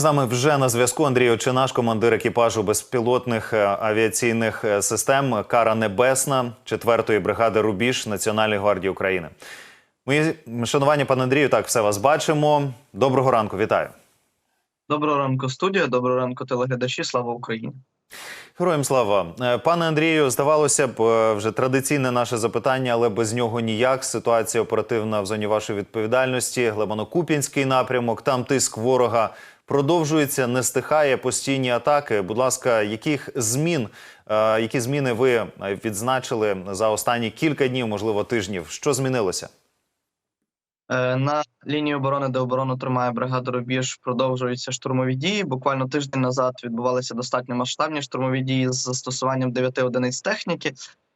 З нами вже на зв'язку Андрій Очинаш, командир екіпажу безпілотних е, авіаційних е, систем Кара Небесна 4-ї бригади Рубіж Національної гвардії України. Мої шанування, пане Андрію, так все вас бачимо. Доброго ранку, вітаю. Доброго ранку, студія. Доброго ранку, телеглядачі. Слава Україні. Героям слава, Е, пане Андрію. Здавалося б, вже традиційне наше запитання, але без нього ніяк. Ситуація оперативна в зоні вашої відповідальності. Глебано-Куп'янський напрямок. Там тиск ворога продовжується, не стихає постійні атаки. Будь ласка, яких змін, е, які зміни ви відзначили за останні кілька днів, можливо, тижнів? Що змінилося? Е, На лінії оборони, де оборону тримає бригада Рубіж, продовжуються штурмові дії. Буквально тиждень назад відбувалися достатньо масштабні штурмові дії з застосуванням 9 одиниць техніки,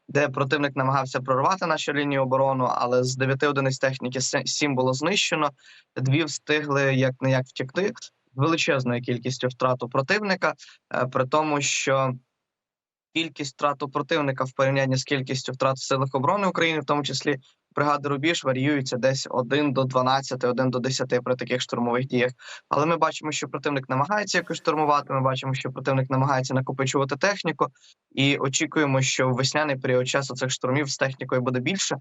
де противник намагався прорвати нашу лінію оборону, але з 9 одиниць техніки 7 було знищено. Дві встигли як не як втекти величезною кількістю втрату противника, е, при тому, що кількість втрат у противника в порівнянні з кількістю втрат в силах оборони України, в тому числі бригади Рубіж, варіюються десь 1 до 12, 1 до 10 при таких штурмових діях. Але ми бачимо, що противник намагається якось штурмувати. Ми бачимо, що противник намагається накопичувати техніку, і очікуємо, що в весняний період часу цих штурмів з технікою буде більше,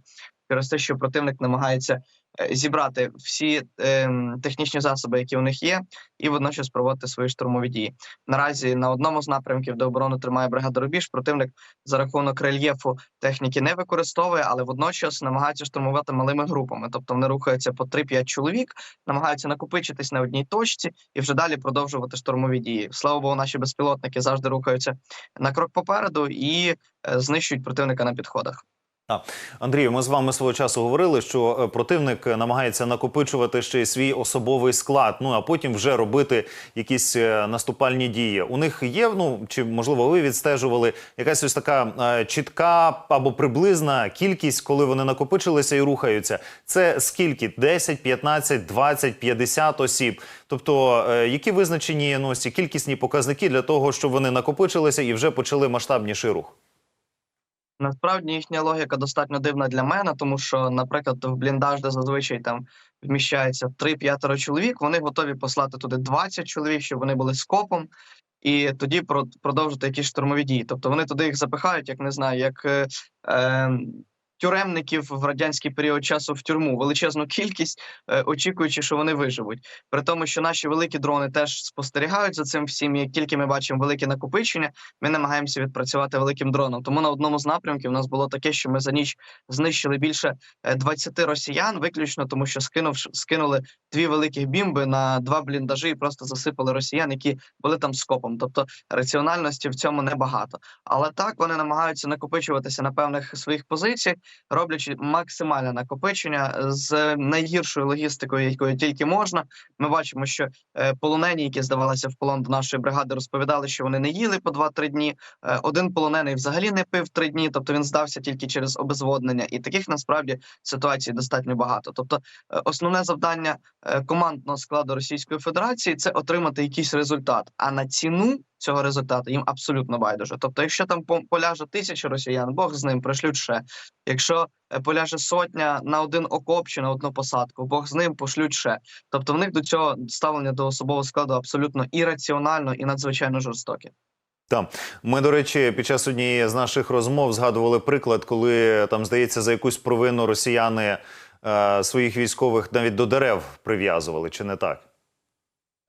через те, що противник намагається зібрати всі е, технічні засоби, які у них є, і водночас проводити свої штурмові дії. Наразі на одному з напрямків, де оборону тримає бригада Рубіж, противник за рахунок рельєфу техніки не використовує, але водночас намагається штурмувати малими групами. Тобто вони рухаються по 3-5 чоловік, намагаються накопичитись на одній точці і вже далі продовжувати штурмові дії. Слава Богу, наші безпілотники завжди рухаються на крок попереду і е, знищують противника на підходах. Андрію, ми з вами свого часу говорили, що е, противник намагається накопичувати ще й свій особовий склад. Ну а потім вже робити якісь е, наступальні дії. У них є ну чи можливо ви відстежували якась ось така е, чітка або приблизна кількість, коли вони накопичилися і рухаються. Це скільки? 10, 15, 20, 50 осіб. Тобто, е, які визначені ну, ці кількісні показники для того, щоб вони накопичилися і вже почали масштабніший рух? Насправді їхня логіка достатньо дивна для мене, тому що, наприклад, в бліндаж, де зазвичай там вміщається 3-5 чоловік, вони готові послати туди 20 чоловік, щоб вони були скопом, і тоді про- продовжити якісь штурмові дії. Тобто вони туди їх запихають, як не знаю, як е, е, тюремників в радянський період часу в тюрму, величезну кількість, е, очікуючи, що вони виживуть. При тому, що наші великі дрони теж спостерігають за цим всім. Як тільки ми бачимо велике накопичення, ми намагаємося відпрацювати великим дроном. Тому на одному з напрямків у нас було таке, що ми за ніч знищили більше е, 20 росіян, виключно тому, що скинув скинули дві великих бімби на два бліндажі і просто засипали росіян, які були там скопом. Тобто раціональності в цьому небагато. Але так вони намагаються накопичуватися на певних своїх позиціях, роблячи максимальне накопичення з найгіршою логістикою, якою тільки можна. Ми бачимо, що е, полонені, які здавалися в полон до нашої бригади, розповідали, що вони не їли по 2-3 дні. Е, один полонений взагалі не пив 3 дні, тобто він здався тільки через обезводнення. І таких насправді ситуацій достатньо багато. Тобто, е, основне завдання е, командного складу Російської Федерації це отримати якийсь результат. А на ціну цього результату їм абсолютно байдуже. Тобто, якщо там поляже тисяча росіян, Бог з ним пришлють ще. Якщо е, поляже сотня на один окоп чи на одну посадку, Бог з ним пошлють ще. Тобто, в них до цього ставлення до особового складу абсолютно ірраціонально і надзвичайно жорстоке. Ми, до речі, під час однієї з наших розмов згадували приклад, коли там здається за якусь провину росіяни е, своїх військових навіть до дерев прив'язували, чи не так?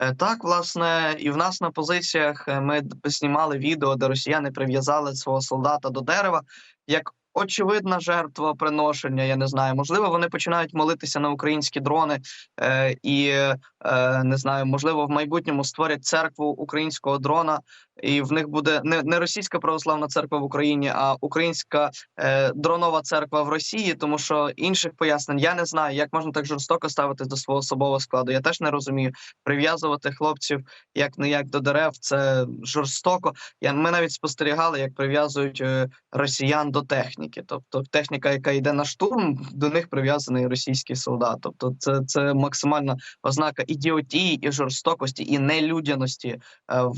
Е, Так, власне, і в нас на позиціях е, ми знімали відео, де росіяни прив'язали свого солдата до дерева як очевидна жертва приношення. Я не знаю, можливо, вони починають молитися на українські дрони е, і е, не знаю, можливо, в майбутньому створять церкву українського дрона, і в них буде не, не російська православна церква в Україні, а українська е, дронова церква в Росії, тому що інших пояснень я не знаю, як можна так жорстоко ставитись до свого особового складу. Я теж не розумію. Прив'язувати хлопців як не як до дерев, це жорстоко. Я ми навіть спостерігали, як прив'язують е, росіян до техніки. Тобто, техніка, яка йде на штурм, до них прив'язаний російський солдат. Тобто, це, це максимальна ознака ідіотії і жорстокості і нелюдяності е,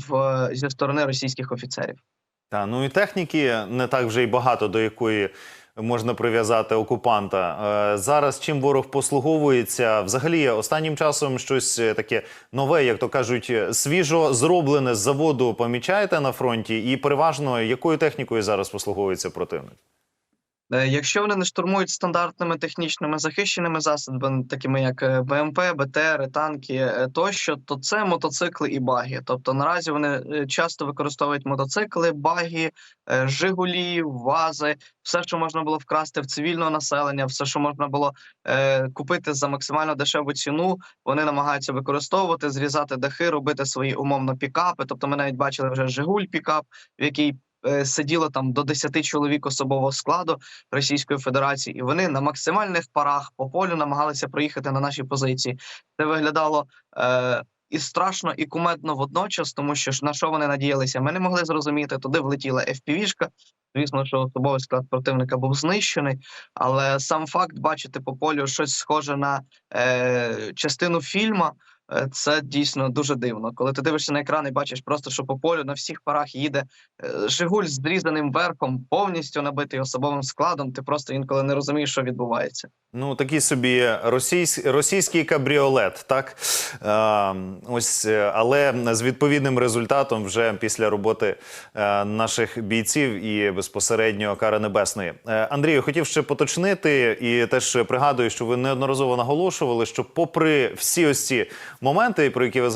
в зі сторони російських офіцерів. Та ну і техніки не так вже й багато, до якої можна прив'язати окупанта. Е, Зараз чим ворог послуговується? Взагалі, останнім часом щось е, таке нове, як то кажуть, е, свіжо зроблене з заводу помічаєте на фронті, і переважно якою технікою зараз послуговується противник? Е, Якщо вони не штурмують стандартними технічними захищеними засобами, такими як е, БМП, БТР, танки е, тощо, то це мотоцикли і баги. Тобто наразі вони часто використовують мотоцикли, баги, жигулі, вази, все, що можна було вкрасти в цивільного населення, все, що можна було купити за максимально дешеву ціну, вони намагаються використовувати, зрізати дахи, робити свої умовно пікапи. Тобто, ми навіть бачили вже Жигуль пікап, в який сиділо там до 10 чоловік особового складу Російської Федерації, і вони на максимальних парах по полю намагалися проїхати на наші позиції. Це виглядало е, і страшно, і кумедно водночас, тому що на що вони надіялися, ми не могли зрозуміти. Туди влетіла FPV-шка. Звісно, що особовий склад противника був знищений, але сам факт бачити по полю щось схоже на е, частину фільма. Е, Це дійсно дуже дивно. Коли ти дивишся на екран і бачиш просто, що по полю на всіх парах їде е, Жигуль з зрізаним верхом, повністю набитий особовим складом. Ти просто інколи не розумієш, що відбувається. Ну, такий собі російсь, російський кабріолет, так? Е, ось, е, але з відповідним результатом вже після роботи наших бійців і безпосередньо Кара Небесної. Андрію, хотів ще поточнити і теж пригадую, що ви неодноразово наголошували, що попри всі ось ці моменти, про які ви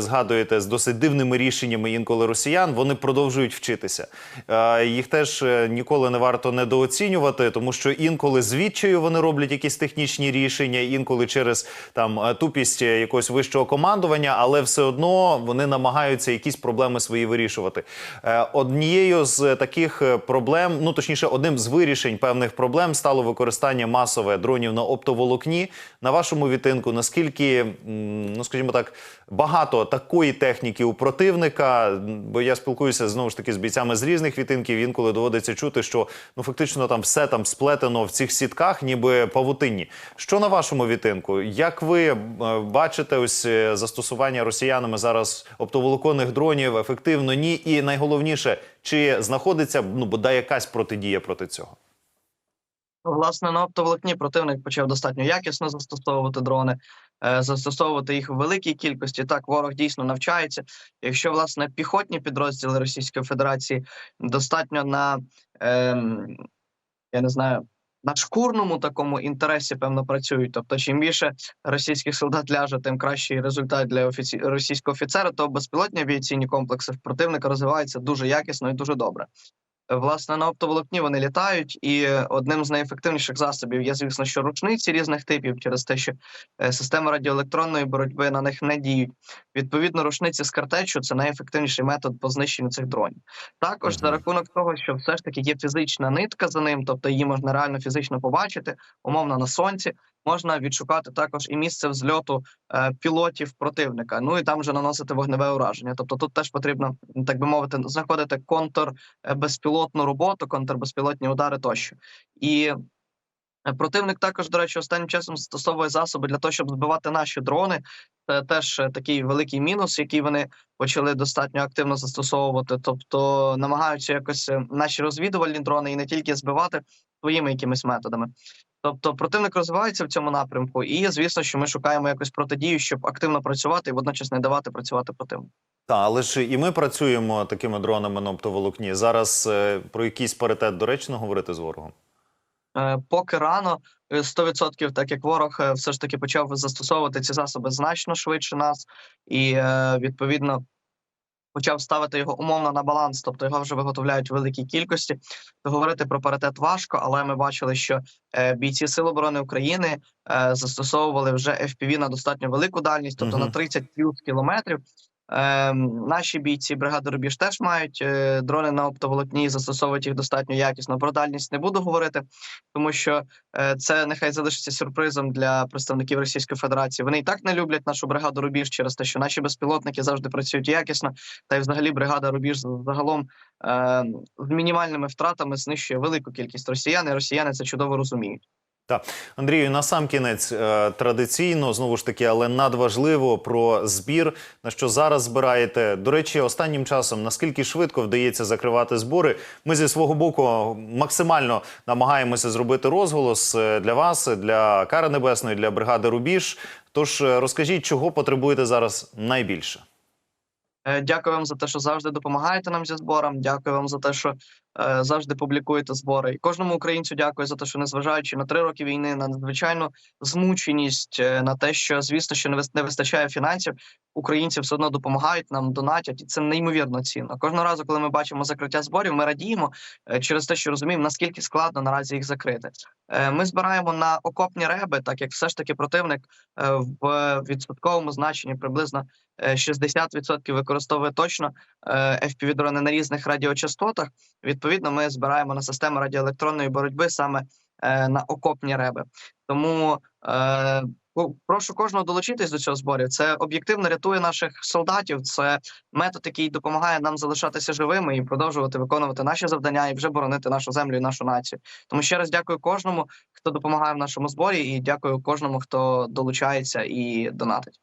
згадуєте з досить дивними рішеннями інколи росіян, вони продовжують вчитися. Е, Їх теж е, ніколи не варто недооцінювати, тому що інколи з відчаю вони роблять якісь технічні рішення, інколи через там е, тупість якогось вищого командування, але все одно вони намагаються якісь проблеми свої вирішувати. Однією з таких проблем, ну точніше, одним з вирішень певних проблем стало використання масове дронів на оптоволокні. На вашому відтинку, наскільки, ну скажімо так, багато такої техніки у противника, бо я спілкуюся знову ж таки з бійцями з різних відтинків. Інколи доводиться чути, що ну фактично там все там сплетено в цих сітках, ніби павутинні. Що на вашому відтинку? Як ви е, бачите ось е, застосування росіянами зараз оптоволоконних дронів ефективно? Ні, і найголовніше, чи знаходиться ну бодай якась протидія проти цього? Власне, на оптоволокні противник почав достатньо якісно застосовувати дрони, е, застосовувати їх в великій кількості. Так, ворог дійсно навчається. Якщо власне піхотні підрозділи Російської Федерації достатньо на ем, я не знаю. На шкурному такому інтересі певно працюють. Тобто, чим більше російських солдат ляже, тим кращий результат для офіці... російського офіцера. То безпілотні авіаційні комплекси в противника розвиваються дуже якісно і дуже добре. Власне, на оптоволокні вони літають, і одним з найефективніших засобів є, звісно, що ручниці різних типів, через те, що е, системи радіоелектронної боротьби на них не діють. Відповідно, рушниці з картечу це найефективніший метод по знищенню цих дронів. Також за рахунок того, що все ж таки є фізична нитка за ним, тобто її можна реально фізично побачити, умовно на сонці. Можна відшукати також і місце взльоту е, пілотів противника. Ну і там вже наносити вогневе ураження. Тобто тут теж потрібно, так би мовити, знаходити контр е, роботу, контрбезпілотні удари тощо. І противник також, до речі, останнім часом застосовує засоби для того, щоб збивати наші дрони. Це теж е, такий великий мінус, який вони почали достатньо активно застосовувати. Тобто намагаються якось е, наші розвідувальні дрони і не тільки збивати своїми якимись методами. Тобто противник розвивається в цьому напрямку, і звісно, що ми шукаємо якось протидію, щоб активно працювати і водночас не давати працювати противнику. Та, але ж і ми працюємо такими дронами на оптоволокні. Зараз е, про якийсь паритет доречно говорити з ворогом. Е, Поки рано е, 100%, так як ворог е, все ж таки почав застосовувати ці засоби значно швидше нас, і е, відповідно почав ставити його умовно на баланс, тобто його вже виготовляють в великій кількості. То говорити про паритет важко, але ми бачили, що е, бійці Сил оборони України е, застосовували вже FPV на достатньо велику дальність, тобто Мгм. на 30 плюс кілометрів. Е, наші бійці бригади Рубіж теж мають е, дрони на оптоволокні, застосовують їх достатньо якісно. Про дальність не буду говорити, тому що е, це нехай залишиться сюрпризом для представників Російської Федерації. Вони і так не люблять нашу бригаду Рубіж через те, що наші безпілотники завжди працюють якісно. Та й взагалі бригада Рубіж загалом е, з мінімальними втратами знищує велику кількість росіян, і росіяни це чудово розуміють. Так, Андрію, на сам кінець е, традиційно знову ж таки, але надважливо про збір. На що зараз збираєте? До речі, останнім часом наскільки швидко вдається закривати збори? Ми зі свого боку максимально намагаємося зробити розголос е, для вас, для Кари Небесної, для бригади Рубіж. Тож е, розкажіть, чого потребуєте зараз найбільше? Е, Дякую вам за те, що завжди допомагаєте нам зі збором. Дякую вам за те, що е, завжди публікуєте збори. І кожному українцю дякую за те, що незважаючи на три роки війни, на надзвичайну змученість, е, на те, що звісно, що не вис- не вистачає фінансів, українці все одно допомагають нам, донатять, і це неймовірно цінно. Кожного разу, коли ми бачимо закриття зборів, ми радіємо е, через те, що розуміємо, наскільки складно наразі їх закрити. Е, Ми збираємо на окопні реби, так як все ж таки противник е, в відсотковому значенні приблизно е, 60% використовує точно е, FPV-дрони на різних радіочастотах. Відповідно, ми збираємо на систему радіоелектронної боротьби саме е, на окопні реби. Тому е, ну, прошу кожного долучитись до цього зборів. Це об'єктивно рятує наших солдатів. Це метод, який допомагає нам залишатися живими і продовжувати виконувати наші завдання і вже боронити нашу землю і нашу націю. Тому ще раз дякую кожному, хто допомагає в нашому зборі, і дякую кожному, хто долучається і донатить.